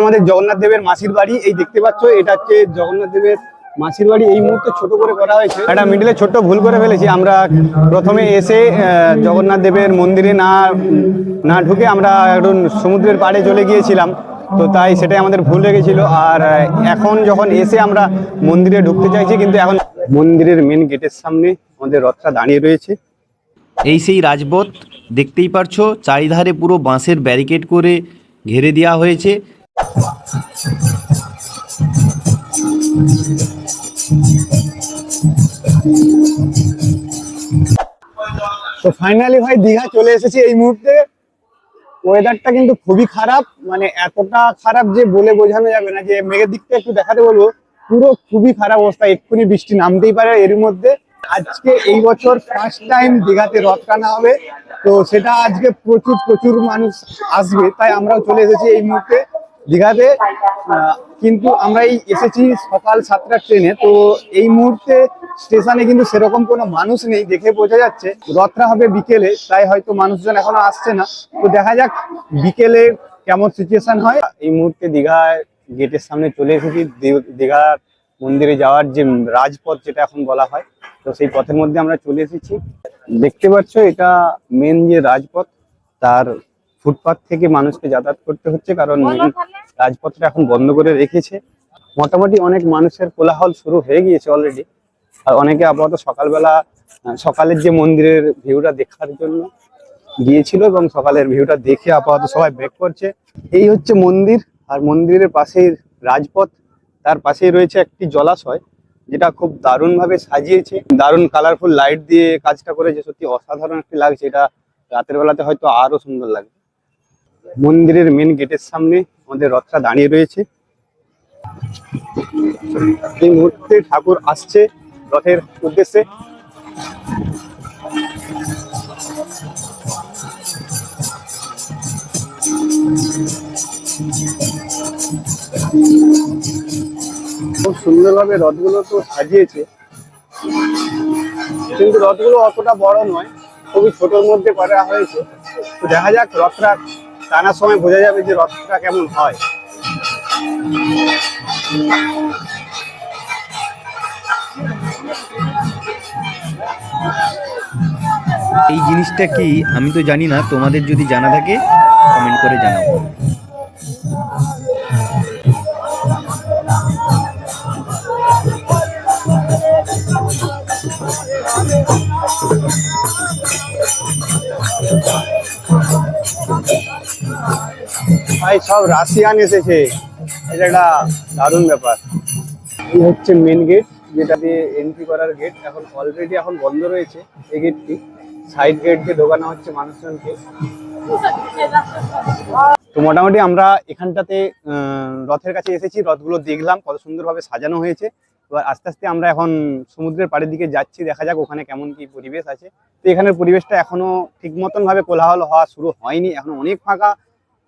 আমাদের জগন্নাথ দেবের মাসির বাড়ি। এই দেখতে পাচ্ছ, এটা হচ্ছে জগন্নাথ দেবের মাসির বাড়ি। এই মুহূর্তে ছোট করে করা হয়েছে। একটা মিডিলে ছোট্ট ভুল করে ফেলেছি। আমরা প্রথমে এসে জগন্নাথ দেবের মন্দিরে না না ঢুকে আমরা একটু সমুদ্রের পাড়ে চলে গিয়েছিলাম। তো তাই সেটাই আমাদের ভুল লেগেছিল। আর এখন যখন এসে আমরা মন্দিরে ঢুকতে চাইছি, কিন্তু এখন মন্দিরের মেন গেটের সামনে আমাদের রথটা দাঁড়িয়ে রয়েছে। এই সেই রাজপথ, দেখতেই পারছ, চারিধারে পুরো বাঁশের ব্যারিকেড করে ঘিরে দেওয়া হয়েছে। তো ফাইনালি ভাই দীঘা চলে এসেছি এই মুহূর্তে। ওয়েদারটা কিন্তু খুবই খারাপ মানে এতটা খারাপ যে বলে বোঝানো যাবে না, যে মেঘের দিকটা একটু দেখাতে বলব। পুরো খুবই খারাপ অবস্থা, এক্ষুনি বৃষ্টি নামতেই পারে এর মধ্যে। আজকে এই বছর ফার্স্ট টাইম দীঘাতে রথ টানা হবে, তো সেটা আজকে প্রচুর প্রচুর মানুষ আসবে, তাই আমরাও চলে এসেছি এই মুহূর্তে। দীঘাতে কিন্তু আমরা এই এসেছি সকাল সাতটার ট্রেনে। তো এই মুহূর্তে স্টেশনে কিন্তু সেরকম কোনো মানুষ নেই, দেখে বোঝা যাচ্ছে। রথটা হবে বিকেলে, তাই হয়তো মানুষজন এখনও আসছে না। তো দেখা যাক বিকেলে কেমন সিচুয়েশন হয়। এই মুহূর্তে দীঘায় গেটের সামনে চলে এসেছি। দীঘার মন্দিরে যাওয়ার যে রাজপথ, যেটা এখন বলা হয়, তো সেই পথের মধ্যে আমরা চলে এসেছি। দেখতে পাচ্ছ, এটা মেন যে রাজপথ, তার ফুটপাথ থেকে মানুষকে যাতায়াত করতে হচ্ছে কারণ রাজপথটা এখন বন্ধ করে রেখেছে। মোটামুটি অনেক মানুষের কোলাহল শুরু হয়ে গিয়েছে অলরেডি আর অনেকে আপাতত সকালবেলা সকালের যে মন্দিরের ভিউটা দেখার জন্য গিয়েছিল এবং সকালের ভিউটা দেখে আপাতত সবাই ব্যাক করছে। এই হচ্ছে মন্দির আর মন্দিরের পাশেই রাজপথ। তার পাশেই রয়েছে একটি জলাশয় যেটা খুব দারুণ ভাবে সাজিয়েছে। দারুণ কালারফুল লাইট দিয়ে কাজটা করেছে। সত্যি অসাধারণ একটি লাগছে। এটা রাতের বেলাতে হয়তো আরও সুন্দর লাগবে। মন্দিরের মেন গেটের সামনে আমাদের রথটা দাঁড়িয়ে রয়েছে। এই মুহূর্তে ঠাকুর আসছে রথের উদ্দেশ্যে। খুব সুন্দরভাবে রথগুলো তো সাজিয়েছে। কিন্তু রথগুলো অতটা বড় নয়, খুবই ছোটর মধ্যে করা হয়েছে। দেখা যাক রথটা টানার সময় বোঝা যাবে যে রথটা কেমন হয়। এই জিনিসটা কি? আমি তো জানি না। তোমাদের যদি জানা থাকে কমেন্ট করে জানাও। সব রাশিয়ান এসেছে। এটা একটা দারুণ ব্যাপার। এই হচ্ছে মেন গেট যেটা দিয়ে এন্ট্রি করার গেট এখন অলরেডি এখন বন্ধ রয়েছে এই গেটটি সাইড গেট দিয়ে ঢোকানো হচ্ছে মানুষজনকে। তো মোটামুটি আমরা এখানটাতে রথের কাছে এসেছি। রথগুলো দেখলাম, কত সুন্দরভাবে সাজানো হয়েছে। এবার আস্তে আস্তে আমরা এখন সমুদ্রের পাড়ের দিকে যাচ্ছি। দেখা যাক ওখানে কেমন কি পরিবেশ আছে। তো এখানের পরিবেশটা এখনও ঠিক মতন ভাবে কোলাহল হওয়া শুরু হয়নি। এখন অনেক ফাঁকা।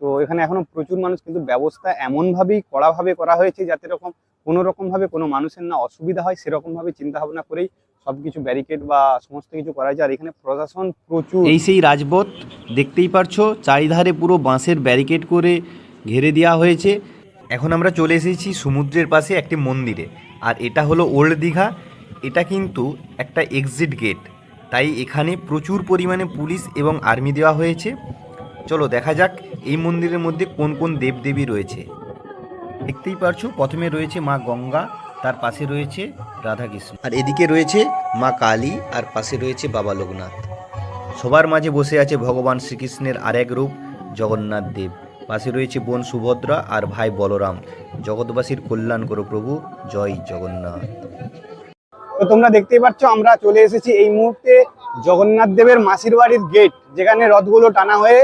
তো এখানে এখনও প্রচুর মানুষ কিন্তু ব্যবস্থা এমন ভাবেই কড়াভাবে করা হয়েছে যাতে রকম কোনো রকম ভাবে কোনো মানুষের না অসুবিধা হয় সেরকম ভাবে চিন্তা ভাবনা করেই সবকিছু ব্যারিকেড বা সমস্ত কিছু করা যায়। আর এখানে প্রশাসন প্রচুর এই সেই রাজপথ দেখতেই পারছ, চারিধারে পুরো বাঁশের ব্যারিকেড করে ঘিরে দেওয়া হয়েছে। এখন আমরা চলে এসেছি সমুদ্রের পাশে একটি মন্দিরে, আর এটা হলো ওল্ড দীঘা। এটা কিন্তু একটা এক্সিট গেট তাই এখানে প্রচুর পরিমাণে পুলিশ এবং আর্মি দেওয়া হয়েছে। চলো দেখা যাক এই মন্দিরের মধ্যে কোন কোন দেবদেবী রয়েছে? দেখতেই পারছ প্রথমে রয়েছে মা গঙ্গা তার পাশে রয়েছে রাধাকৃষ্ণ। আর এদিকে রয়েছে মা কালী আর পাশে রয়েছে বাবা লোকনাথ। সবার মাঝে বসে আছে ভগবান শ্রীকৃষ্ণের আরেক রূপ জগন্নাথ দেব। পাশে রয়েছে বোন সুভদ্রা আর ভাই বলরাম। জগৎবাসীর কল্যাণ করো প্রভু জয় জগন্নাথ। তো তোমরা দেখতেই পাচ্ছ আমরা চলে এসেছি এই মুহূর্তে জগন্নাথ দেবের মাসির বাড়ির গেট যেখানে রথগুলো টানা হয়ে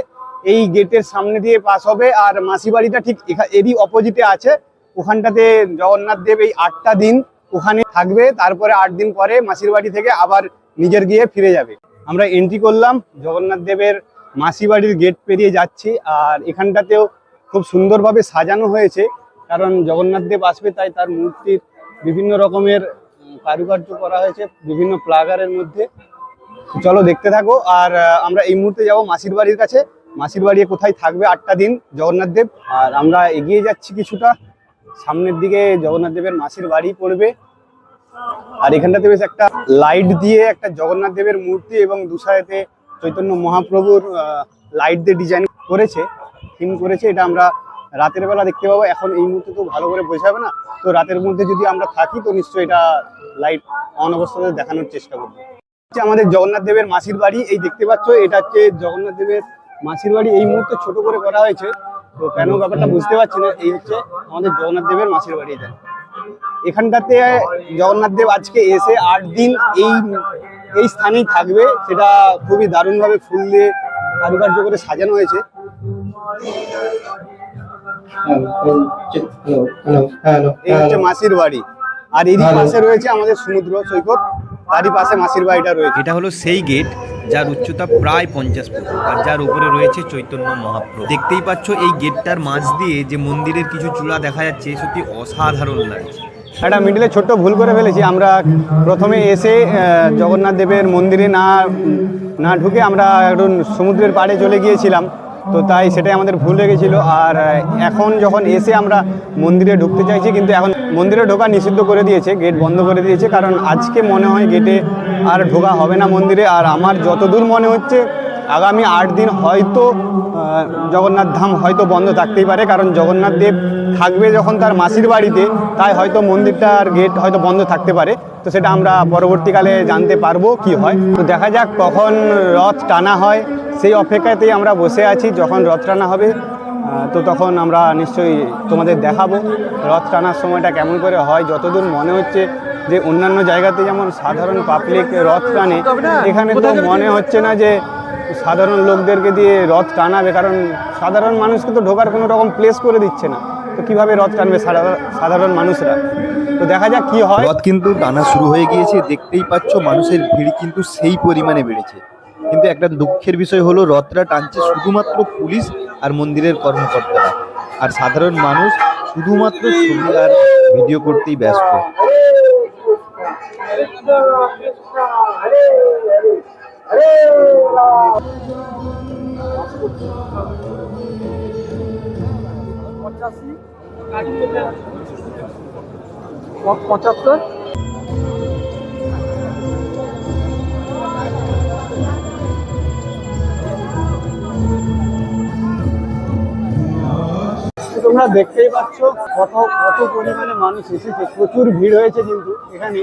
এই গেটের সামনে দিয়ে পাস হবে আর মাসি বাড়িটা ঠিক এরই অপোজিটে আছে। ওখানটাতে জগন্নাথ দেব এই আটটা দিন ওখানে থাকবে, তারপরে আট দিন পরে মাসির বাড়ি থেকে আবার নিজের গিয়ে ফিরে যাবে। আমরা এন্ট্রি করলাম, জগন্নাথ দেবের মাসি বাড়ির গেট পেরিয়ে যাচ্ছি আর এখানটাতেও খুব সুন্দরভাবে সাজানো হয়েছে। কারণ জগন্নাথ দেব আসবে, তাই তার মূর্তির বিভিন্ন রকমের কারুকার্য করা হয়েছে, বিভিন্ন প্লাগারের মধ্যে। চলো দেখতে থাকো। আর আমরা এই মুহূর্তে যাব মাসির বাড়ির কাছে। মাসির বাড়ি কোথায় থাকবে আটটা দিন জগন্নাথ দেব। আর আমরা এগিয়ে যাচ্ছি কিছুটা। সামনের দিকে জগন্নাথ দেবের মাসির বাড়ি পড়বে। আর এখানটাতে বেশ একটা লাইট দিয়ে একটা জগন্নাথ দেবের মূর্তি এবং দুসাইতে চৈতন্য মহাপ্রভুর লাইট দিয়ে ডিজাইন করেছে থিম করেছে। এটা আমরা রাতের বেলা দেখতে পাবো। এখন এই মুহূর্তে তো ভালো করে বোঝাবে না। তো রাতের মধ্যে যদি আমরা থাকি, তো নিশ্চয়ই এটা লাইট অন অবস্থাতে দেখানোর চেষ্টা করব। আমাদের জগন্নাথ দেবের মাসির বাড়ি এই দেখতে পাচ্ছ। এটা হচ্ছে জগন্নাথ দেবের মাসির বাড়ি এই মুহূর্তে ছোট করে করা হয়েছে। তো কেন ব্যাপারটা বুঝতে পারছি না এই হচ্ছে আমাদের জগন্নাথ দেবের মাসির বাড়ি এটা এখানটাতে জগন্নাথ দেব আজকে এসে আট দিন এই এই স্থানেই থাকবে। সেটা খুবই দারুণভাবে ফুল দিয়ে কারুকার্য করে সাজানো হয়েছে। এই হচ্ছে মাসির বাড়ি। আর এরই পাশে রয়েছে আমাদের সমুদ্র সৈকত। তারই পাশে মাসির বাড়িটা রয়েছে। এটা হলো সেই গেট যার উচ্চতা প্রায় পঞ্চাশ ফুট আর যার উপরে রয়েছে চৈতন্য মহাপ্রভু। দেখতেই পাচ্ছ এই গেটটার মাঝ দিয়ে যে মন্দিরের কিছু চূড়া দেখা যাচ্ছে, সত্যি অসাধারণ লাগছে। একটা মিডিলে ছোট্ট ভুল করে ফেলেছি। আমরা প্রথমে এসে জগন্নাথ দেবের মন্দিরে না না ঢুকে আমরা একটু সমুদ্রের পাড়ে চলে গিয়েছিলাম। তো তাই সেটাই আমাদের ভুল হয়ে আর এখন যখন এসে আমরা মন্দিরে ঢুকতে চাইছি, কিন্তু এখন মন্দিরে ঢোকা নিষিদ্ধ করে দিয়েছে, গেট বন্ধ করে দিয়েছে। কারণ আজকে মনে হয় গেটে আর ঢোকা হবে না মন্দিরে। আর আমার যতদূর মনে হচ্ছে, আগামী আট দিন হয়তো জগন্নাথ ধাম হয়তো বন্ধ থাকতেই পারে। কারণ জগন্নাথ দেব থাকবে যখন তার মাসির বাড়িতে, তাই হয়তো মন্দিরটার গেট হয়তো বন্ধ থাকতে পারে। তো সেটা আমরা পরবর্তীকালে জানতে পারব কি হয়। তো দেখা যাক কখন রথ টানা হয়। সেই অপেক্ষাতেই আমরা বসে আছি, যখন রথ টানা হবে তো তখন আমরা নিশ্চয়ই তোমাদের দেখাবো। রথ টানার সময়টা কেমন করে হয়, যতদূর মনে হচ্ছে যে অন্যান্য জায়গাতে যেমন সাধারণ পাবলিক রথ টানে, এখানে তো মনে হচ্ছে না যে সাধারণ লোকদেরকে দিয়ে রথ টানাবে, কারণ সাধারণ মানুষকে তো ঢোকার কোনো রকম প্লেস করে দিচ্ছে না। তো কীভাবে রথ টানবে সাধারণ- মানুষরা? তো দেখা যাক কি হয়। রথ কিন্তু টানা শুরু হয়ে গিয়েছে, দেখতেই পাচ্ছ মানুষের ভিড় কিন্তু সেই পরিমাণে বেড়েছে। কিন্তু একটা দুঃখের বিষয় হলো, রথটা টানছে শুধুমাত্র পুলিশ আর মন্দিরের কর্মকর্তারা। আর সাধারণ মানুষ শুধুমাত্র ছবি আর ভিডিও করতেই ব্যস্ত। পঁচাত্তর তোমরা দেখতেই পাচ্ছ কত কত পরিমাণে মানুষ এসেছে। প্রচুর ভিড় হয়েছে কিন্তু এখানে।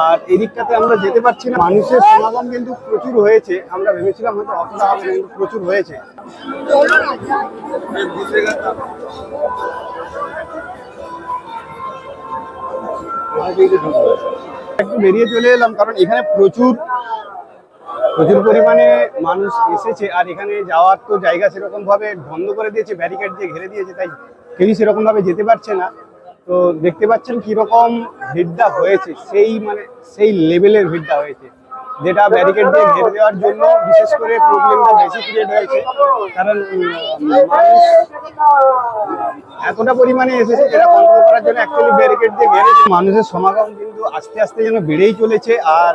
আর এদিকটাতে আমরা যেতে পারছি না। মানুষের সমাগম কিন্তু প্রচুর হয়েছে। আমরা ভেবেছিলাম হয়তো অতটা হবে কিন্তু প্রচুর হয়েছে। একটু বেরিয়ে চলে এলাম, কারণ এখানে প্রচুর প্রচুর পরিমাণে মানুষ এসেছে। আর এখানে যাওয়ার তো জায়গা সেরকম ভাবে বন্ধ করে দিয়েছে, ব্যারিকেড দিয়ে ঘিরে দিয়েছে, তাই কেউই সেরকম ভাবে যেতে পারছে না। তো দেখতে পাচ্ছেন কীরকম ভিড়টা হয়েছে, সেই মানে সেই লেভেলের ভিড়টা হয়েছে। যেটা ব্যারিকেড দিয়ে ঘিরে দেওয়ার জন্য বিশেষ করে প্রবলেমটা বেশি ক্রিয়েট হয়েছে, কারণ মানুষ এতটা পরিমাণে এসেছে যেটা কন্ট্রোল করার জন্য অ্যাকচুয়ালি ব্যারিকেড দিয়ে ঘিরেছে। মানুষের সমাগম কিন্তু আস্তে আস্তে যেন বেড়েই চলেছে, আর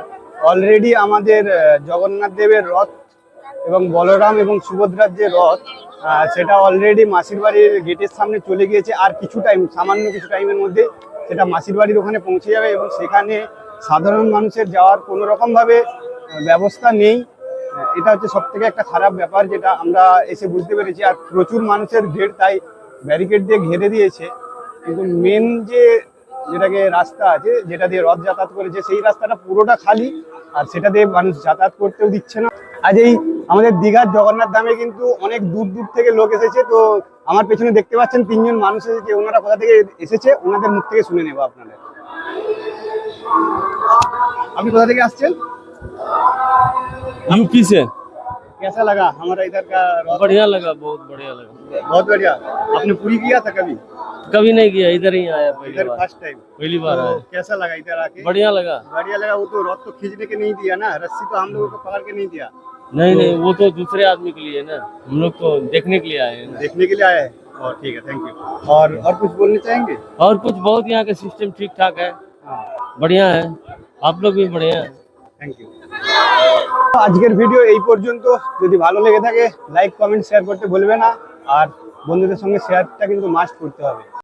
অলরেডি আমাদের জগন্নাথ দেবের রথ এবং বলরাম এবং সুভদ্রার যে রথ সেটা অলরেডি মাসির বাড়ির গেটের সামনে চলে গিয়েছে। আর কিছু টাইম সামান্য কিছু টাইমের মধ্যে সেটা মাসির বাড়ির ওখানে পৌঁছে যাবে এবং সেখানে সাধারণ মানুষের যাওয়ার কোনো রকমভাবে ব্যবস্থা নেই। এটা হচ্ছে সব থেকে একটা খারাপ ব্যাপার যেটা আমরা এসে বুঝতে পেরেছি। আর প্রচুর মানুষের ভিড় তাই ব্যারিকেড দিয়ে ঘেরে দিয়েছে। কিন্তু মেন যে যেটাকে রাস্তা আছে, যেটা দিয়ে রথ যাতায়াত করেছে, সেই রাস্তাটা পুরোটা খালি। আর সেটা দিয়ে মানুষ যাতায়াত করতেও দিচ্ছে না। আজ এই আমাদের দীঘার জগন্নাথ ধামে কিন্তু অনেক দূর দূর থেকে লোক এসেছে তো আমার পেছনে দেখতে পাচ্ছেন তিনজন মানুষ এসেছে ওনারা কোথা থেকে এসেছে ওনাদের মুখ থেকে শুনে নেবো আপনাদের আপনি কোথা থেকে আসছেন यूपी से कैसा लगा हमारा इधर का रथ बढ़िया लगा बहुत बढ़िया लगा बहुत बढ़िया आपने पूरी किया था कभी कभी नहीं किया इधर ही आया पहली इधर बार फर्स्ट टाइम पहली बार आया कैसा लगा इधर आके बढ़िया लगा बढ़िया लगा वो तो रथ तो खींचने के नहीं दिया ना रस्सी तो हम लोगों को पकड़ के नहीं दिया नहीं नहीं वो तो दूसरे आदमी के लिए ना हम लोग तो देखने के लिए आए हैं ना। देखने के लिए आए हैं और ठीक है थैंक यू और और कुछ बोलना चाहेंगे और कुछ बहुत यहाँ का सिस्टम ठीक ठाक है हाँ बढ़िया है आप लोग भी बढ़िया है थैंक यू আজকের ভিডিও এই পর্যন্ত যদি ভালো লেগে থাকে লাইক কমেন্ট শেয়ার করতে ভুলবে না আর বন্ধুদের সঙ্গে শেয়ারটা কিন্তু মাস্ট করতে হবে